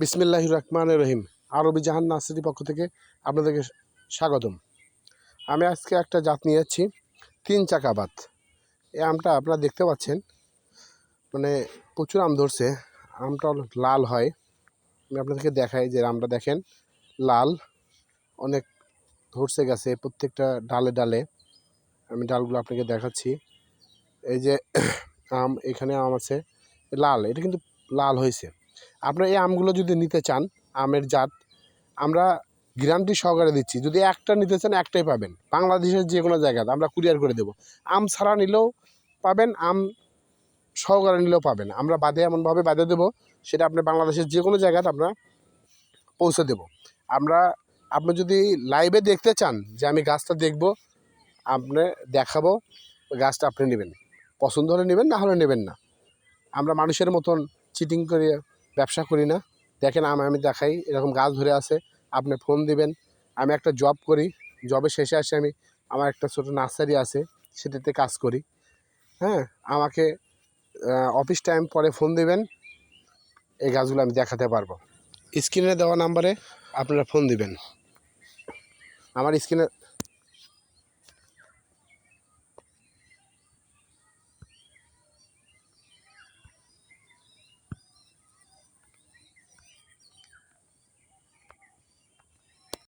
বিসমিল্লাহ রহমান রহিম। আরবি জাহান নার্সারি পক্ষ থেকে আপনাদেরকে স্বাগতম। আমি আজকে একটা জাত নিয়ে যাচ্ছি, তিন চাকা বাত। এই আমটা আপনারা দেখতে পাচ্ছেন মানে প্রচুর আম ধরছে। আমটা লাল হয়। আমি আপনাদেরকে দেখাই যে আমটা দেখেন, লাল, অনেক ধরছে গেছে, প্রত্যেকটা ডালে ডালে। আমি ডালগুলো আপনাকে দেখাচ্ছি। এই যে আম, এখানে আম আছে, লাল। এটা কিন্তু লাল হয়েছে। আপনারা এই আমগুলো যদি নিতে চান, আমের জাত, আমরা গ্যারান্টি সহকারে দিচ্ছি। যদি একটা নিতে চান, একটাই পাবেন। বাংলাদেশের যে কোনো জায়গাতে আমরা কুরিয়ার করে দেবো। আম ছাড়া নিলেও পাবেন, আম সহকারে নিলেও পাবেন। আমরা বাদে এমনভাবে বাদে দেবো, সেটা আপনি বাংলাদেশের যে কোনো জায়গাতে আমরা পৌঁছে দেব। আমরা, আপনি যদি লাইভে দেখতে চান যে আমি গাছটা দেখব, আপনি দেখাবো, গাছটা আপনি নেবেন। পছন্দ হলে নেবেন, না হলে নেবেন না। আমরা মানুষের মতন চিটিং করে ব্যবসা করি না। দেখেন আমি দেখাই, এরকম গাছ ধরে আছে, আপনি ফোন দিবেন। আমি একটা জব করি জবের শেষে আসে আমি, আমার একটা ছোটো নার্সারি আছে, সেটাতে কাজ করি। হ্যাঁ আমাকে অফিস টাইম পরে ফোন দিবেন, এই গাছগুলো আমি দেখাতে পারব। স্ক্রিনে দেওয়া নাম্বারে আপনারা ফোন দিবেন। আমার স্ক্রিনে